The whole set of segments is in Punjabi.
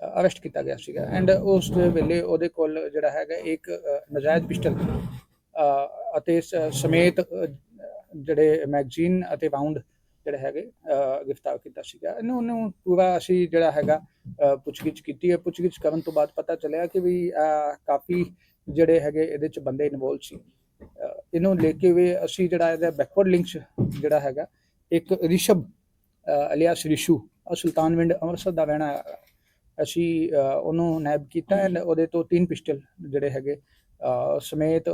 ਅਰੈਸਟ ਕੀਤਾ ਗਿਆ ਸੀਗਾ। ਐਂਡ ਉਸ ਵੇਲੇ ਉਹਦੇ ਕੋਲ ਜਿਹੜਾ ਹੈਗਾ ਇੱਕ ਅ, ਨਜਾਇਜ਼ ਪਿਸਟਲ ਅਤੇ ਸਮੇਤ ਜਿਹੜੇ ਮੈਗਜ਼ੀਨ ਅਤੇ ਰਾਉਂਡ ਜਿਹੜੇ ਹੈਗੇ ਗ੍ਰਿਫਤਾਰ ਕੀਤਾ ਸੀਗਾ। ਇਹਨੂੰ ਉਹਨੂੰ ਪੂਰਾ ਅਸੀਂ ਜਿਹੜਾ ਹੈਗਾ ਪੁੱਛਗਿੱਛ ਕੀਤੀ ਹੈ। ਪੁੱਛਗਿੱਛ ਕਰਨ ਤੋਂ ਬਾਅਦ ਪਤਾ ਚੱਲਿਆ ਕਿ ਵੀ ਅ, ਕਾਫੀ ਜਿਹੜੇ ਹੈਗੇ ਇਹਦੇ ਚ ਬੰਦੇ ਇਨਵੋਲਵ ਸੀ। ਇਹਨੂੰ ਲੈ ਕੇ ਵੀ ਅਸੀਂ ਜਿਹੜਾ ਇਹਦਾ ਬੈਕਵਰਡ ਲਿੰਕਸ ਜਿਹੜਾ ਹੈਗਾ ਇੱਕ ਰਿਸ਼ਬ ਅਲਿਆਸ ਰਿਸ਼ੂ ਸੁਲਤਾਨਵਿੰਡ ਅੰਮ੍ਰਿਤਸਰ ਦਾ ਰਹਿਣਾ ਅਸੀਂ ਉਹਨੂੰ ਨੈਬ ਕੀਤਾ ਐਂਡ ਉਹਦੇ ਤੋਂ ਤਿੰਨ ਪਿਸਟਲ ਜਿਹੜੇ ਹੈਗੇ ਸਮੇਤ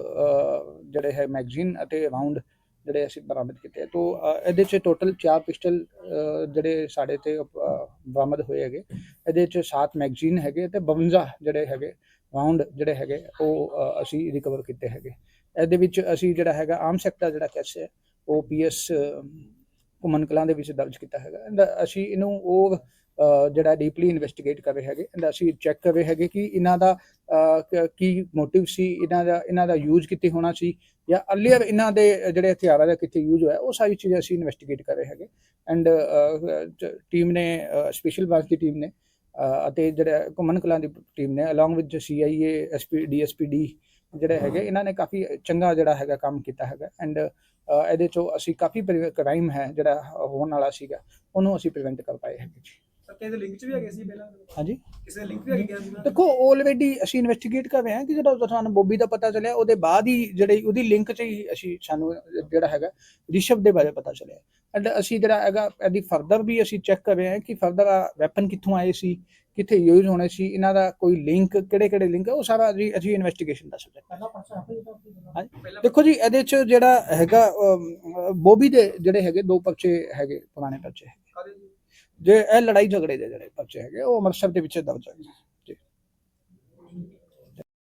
ਜਿਹੜੇ ਹੈ ਮੈਗਜ਼ੀਨ ਅਤੇ ਰਾਉਂਡ ਜਿਹੜੇ ਅਸੀਂ ਬਰਾਮਦ ਕੀਤੇ ਤੋਂ ਇਹਦੇ ਚ ਟੋਟਲ ਚਾਰ ਪਿਸਟਲ ਜਿਹੜੇ ਸਾਡੇ ਤੇ ਬਰਾਮਦ ਹੋਏ ਹੈਗੇ। ਇਹਦੇ ਚ 7 ਮੈਗਜ਼ੀਨ ਹੈਗੇ ਤੇ 52 ਜਿਹੜੇ ਹੈਗੇ ਰਾਉਂਡ ਜਿਹੜੇ ਹੈਗੇ ਉਹ ਅਸੀਂ ਰਿਕਵਰ ਕੀਤੇ ਹੈਗੇ। ਇਹਦੇ ਵਿੱਚ ਅਸੀਂ ਜਿਹੜਾ ਹੈਗਾ ਆਮ ਸੈਕਟਰ ਜਿਹੜਾ ਕੈਸ ਹੈ ਉਹ ਪੀਐਸ ਘੁੰਮਣ ਕਲਾਂ ਦੇ ਵਿੱਚ ਦਰਜ ਕੀਤਾ ਹੈਗਾ। ਅਸੀਂ ਇਹਨੂੰ ਉਹ ਜਿਹੜਾ ਡੀਪਲੀ ਇਨਵੈਸਟੀਗੇਟ ਕਰ ਰਹੇ ਹੈਗੇ। ਐਂਡ ਅਸੀਂ ਚੈੱਕ ਕਰ ਰਹੇ ਹੈਗੇ ਕਿ ਇਹਨਾਂ ਦਾ ਕ- ਮੋਟਿਵ ਸੀ ਇਹਨਾਂ ਦਾ ਇਹਨਾਂ ਦਾ ਯੂਜ਼ ਕਿੱਥੇ ਹੋਣਾ ਸੀ ਜਾਂ ਅਰਲੀਅਰ ਇਹਨਾਂ ਦੇ ਜਿਹੜੇ ਹਥਿਆਰਾਂ ਦਾ ਕਿੱਥੇ ਯੂਜ਼ ਹੋਇਆ ਉਹ ਸਾਰੀ ਚੀਜ਼ਾਂ ਅਸੀਂ ਇਨਵੈਸਟੀਗੇਟ ਕਰ ਰਹੇ ਹੈਗੇ। ਐਂਡ ਟੀਮ ਨੇ ਸਪੈਸ਼ਲ ਬ੍ਰਾਂਚ ਦੀ ਟੀਮ ਨੇ ਅਤੇ ਜਿਹੜਾ ਘੁੰਮਣ ਕਲਾਂ ਦੀ ਟੀਮ ਨੇ along with CIA SP DSPD ਜਿਹੜੇ ਹੈਗੇ ਇਹਨਾਂ ਨੇ ਕਾਫੀ ਚੰਗਾ ਜਿਹੜਾ ਹੈਗਾ ਕੰਮ ਕੀਤਾ ਹੈਗਾ। ਐਂਡ ਇਹਦੇ ਚੋਂ ਅਸੀਂ ਕਾਫੀ ਕ੍ਰਾਈਮ ਹੈ ਜਿਹੜਾ ਹੋਣ ਵਾਲਾ ਸੀਗਾ ਉਹਨੂੰ ਅਸੀਂ ਪ੍ਰੀਵੈਂਟ ਕਰ ਪਾਏ ਹੈਗੇ ਜੀ। ਸਰ ਕਿਸੇ ਦੇ ਲਿੰਕ 'ਚ ਵੀ ਹੈਗੇ ਸੀ ਪਹਿਲਾਂ? ਹਾਂਜੀ। ਕਿਸੇ ਦੇ ਲਿੰਕ ਵੀ ਹੈਗੇ ਸੀ ਦੇਖੋ ਆਲਰੇਡੀ ਅਸੀਂ ਇਨਵੈਸਟੀਗੇਟ ਕਰ ਰਹੇ ਹਾਂ ਕਿ ਜਿਹੜਾ ਸਾਨੂੰ ਬੋਬੀ ਦਾ ਪਤਾ ਚੱਲਿਆ ਉਹਦੇ ਬਾਅਦ ਹੀ ਜਿਹੜੇ ਉਹਦੀ ਲਿੰਕ 'ਚ ਹੀ ਅਸੀਂ ਸਾਨੂੰ ਜਿਹੜਾ ਹੈਗਾ ਰਿਸ਼ਵ ਦੇ ਬਾਰੇ ਪਤਾ ਚੱਲਿਆ। ਐਂਡ ਅਸੀਂ ਜਿਹੜਾ ਹੈਗਾ ਇਹਦੀ ਫਰਦਰ ਵੀ ਅਸੀਂ ਚੈੱਕ ਕਰ ਰਹੇ ਹਾਂ ਕਿ ਫਰਦਰ ਵੈਪਨ ਕਿੱਥੋਂ ਆਏ ਸੀ ਕਿੱਥੇ ਯੂਜ਼ ਹੋਣੇ ਸੀ ਇਹਨਾਂ ਦਾ ਕੋਈ ਲਿੰਕ ਕਿਹੜੇ ਕਿਹੜੇ ਲਿੰਕ ਹੈ ਉਹ ਸਾਰਾ ਜੀ ਅਸੀਂ ਇਨਵੈਸਟੀਗੇਸ਼ਨ ਦਾ ਸਬਜੈਕਟ ਦੇਖੋ ਜੀ ਇਹਦੇ 'ਚ ਜਿਹੜਾ ਹੈਗਾ ਬੋਬੀ ਦੇ ਜਿਹੜੇ ਹੈਗੇ ਦੋ ਪਰਚੇ ਹੈਗੇ ਪੁਰਾਣੇ ਪਰਚੇ ਹੈਗੇ। ਜੇ ਇਹ ਲੜਾਈ ਝਗੜੇ ਦੇ ਜਿਹੜੇ ਬੱਚੇ ਹੈਗੇ ਉਹ ਅੰਮ੍ਰਿਤਸਰ ਦੇ ਵਿੱਚ ਦਰਜ ਹੈ